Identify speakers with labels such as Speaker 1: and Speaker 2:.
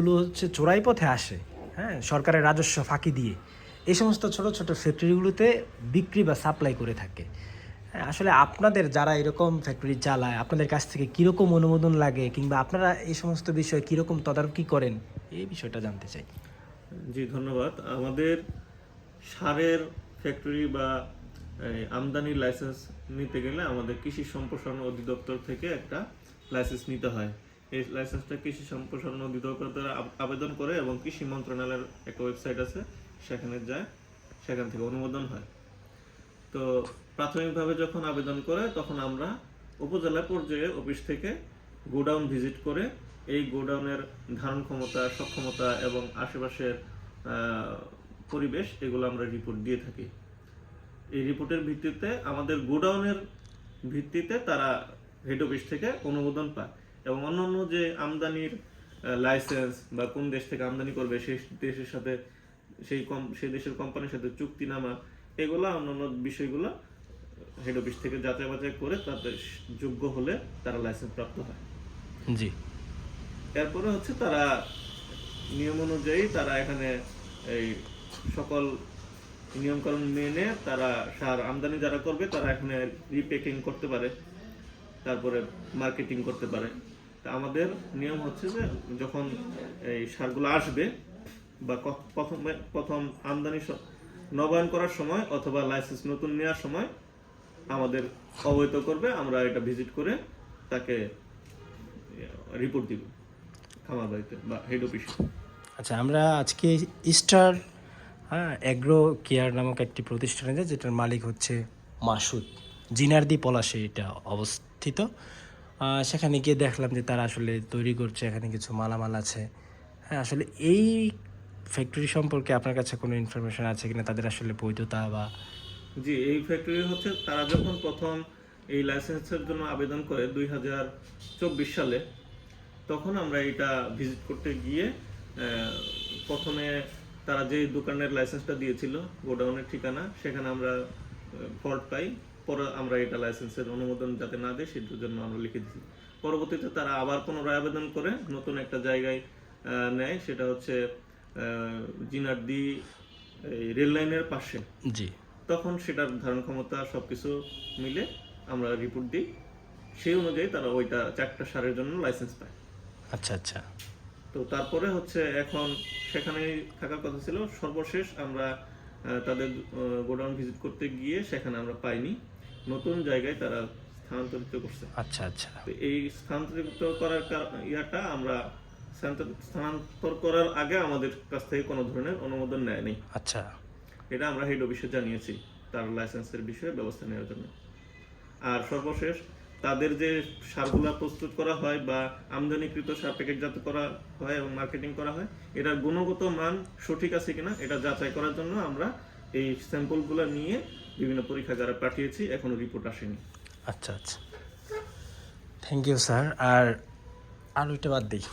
Speaker 1: এগুলো হচ্ছে চোরাই পথে আসে হ্যাঁ সরকারের রাজস্ব ফাঁকি দিয়ে। এই সমস্ত ছোট ছোট ফ্যাক্টরিগুলোতে বিক্রি বা সাপ্লাই করে থাকে। হ্যাঁ, আসলে আপনাদের যারা এরকম ফ্যাক্টরি চালায় আপনাদের কাছ থেকে কীরকম অনুমোদন লাগে কিংবা আপনারা এই সমস্ত বিষয়ে কীরকম তদারকি করেন এই বিষয়টা জানতে চাই।
Speaker 2: জি ধন্যবাদ। আমাদের সারের ফ্যাক্টরি বা আমদানির লাইসেন্স নিতে গেলে আমাদের কৃষি সম্প্রসারণ অধিদপ্তর থেকে একটা লাইসেন্স নিতে হয়। এই লাইসেন্সটা কৃষি সম্প্রসারণ অধিদপ্তর দ্বারা আবেদন করে এবং কৃষি মন্ত্রণালয়ের একটা ওয়েবসাইট আছে, সেখানে যায়, সেখান থেকে অনুমোদন হয়। তো প্রাথমিকভাবে যখন আবেদন করে, তখন আমরা উপজেলা পর্যায়ে অফিস থেকে গোডাউন ভিজিট করে, এই গোডাউনের ধারণ ক্ষমতা, সক্ষমতা এবং আশেপাশের পরিবেশ এগুলো আমরা রিপোর্ট দিয়ে থাকি। এই রিপোর্টের ভিত্তিতে আমাদের গোডাউনের ভিত্তিতে তারা হেড অফিস থেকে অনুমোদন পায়। এবং অন্যান্য যে আমদানির লাইসেন্স বা কোন দেশ থেকে আমদানি করবে সেই দেশের সাথে সেই কম সেই দেশের কোম্পানির সাথে চুক্তিনামা এগুলো অন্যান্য বিষয়গুলো হেড অফিস থেকে যাচাই বাছাই করে তাদের যোগ্য হলে তারা লাইসেন্স প্রাপ্ত হয়।
Speaker 1: জি।
Speaker 2: এরপরে হচ্ছে তারা নিয়ম অনুযায়ী তারা এখানে এই সকল নিয়মকানুন মেনে তারা সার আমদানি যারা করবে তারা এখানে রিপ্যাকিং করতে পারে। তারপরে মার্কেটিং করতে পারে। তা আমাদের নিয়ম হচ্ছে যে যখন এই সারগুলো আসবে বা প্রথমে, প্রথম আমদানি নবায়ন করার সময় অথবা লাইসেন্স নতুন নেওয়ার সময় আমাদের অবহিত করবে, আমরা এটা ভিজিট করে তাকে রিপোর্ট দিব খামার বাড়িতে বা হেড অফিসে
Speaker 1: আচ্ছা আমরা আজকে স্টার হ্যাঁ অ্যাগ্রো কেয়ার নামক একটি প্রতিষ্ঠানে যাই, যেটার মালিক হচ্ছে মাসুদ। জিনারদি পলাশে এটা অবস্থিত। সেখানে গিয়ে দেখলাম যে তারা আসলে তৈরি করছে, এখানে কিছু মালামাল আছে। হ্যাঁ আসলে এই ফ্যাক্টরি সম্পর্কে আপনার কাছে কোনো ইনফরমেশন আছে কিনা? তাদের আসলে বৈধতা বা
Speaker 2: জি, এই ফ্যাক্টরি হচ্ছে তারা যখন প্রথম এই লাইসেন্সের জন্য আবেদন করে দুই হাজার চব্বিশ সালে, তখন আমরা এটা ভিজিট করতে গিয়ে প্রথমে তারা যে দোকানের লাইসেন্সটা দিয়েছিল, গোডাউনের ঠিকানা, সেখানে আমরা ফল্ট পাই। পরে আমরা এটা লাইসেন্সের অনুমোদন যাতে না দেয় সেটার জন্য আমরা লিখে দিচ্ছি পরবর্তীতে তারা আবার পুনরায় আবেদন করে নতুন একটা জায়গায় নেয় সেটা হচ্ছে জিনারদি এই রেল লাইনের পাশে।
Speaker 1: জি।
Speaker 2: তখন সেটার ধারণ ক্ষমতা সবকিছু মিলে আমরা রিপোর্ট দিই। সেই অনুযায়ী তারা ওইটা চারটা সারের জন্য লাইসেন্স পায়।
Speaker 1: আচ্ছা আচ্ছা।
Speaker 2: তো তারপরে হচ্ছে এখন সেখানেই থাকার কথা ছিল। সর্বশেষ আমরা তাদের গোডাউন ভিজিট করতে গিয়ে সেখানে আমরা পাইনি। নতুন জায়গায় তারা স্থানান্তরিত করছে।
Speaker 1: আচ্ছা আচ্ছা।
Speaker 2: এই স্থানান্তরিত করার ইয়াটা আমরা স্থানান্তর- করার আগে আমাদের কাছ থেকে কোনো ধরনের অনুমোদন নেয়নি
Speaker 1: আচ্ছা।
Speaker 2: এটা আমরা হেড অফিসে জানিয়েছি তার লাইসেন্সের বিষয়ে ব্যবস্থা নেওয়ার জন্য। আর সর্বশেষ তাদের যে সারগুলা প্রস্তুত করা হয় বা আমদানিকৃত সার প্যাকেটজাত করা হয় এবং মার্কেটিং করা হয় এটার গুণগত মান সঠিক আছে কিনা এটা যাচাই করার জন্য আমরা এই স্যাম্পলগুলো নিয়ে বিভিন্ন পরীক্ষা যারা পাঠিয়েছি, এখনও রিপোর্ট আসেনি।
Speaker 1: আচ্ছা আচ্ছা। থ্যাংক ইউ স্যার আর আলুটা বাদ দিই।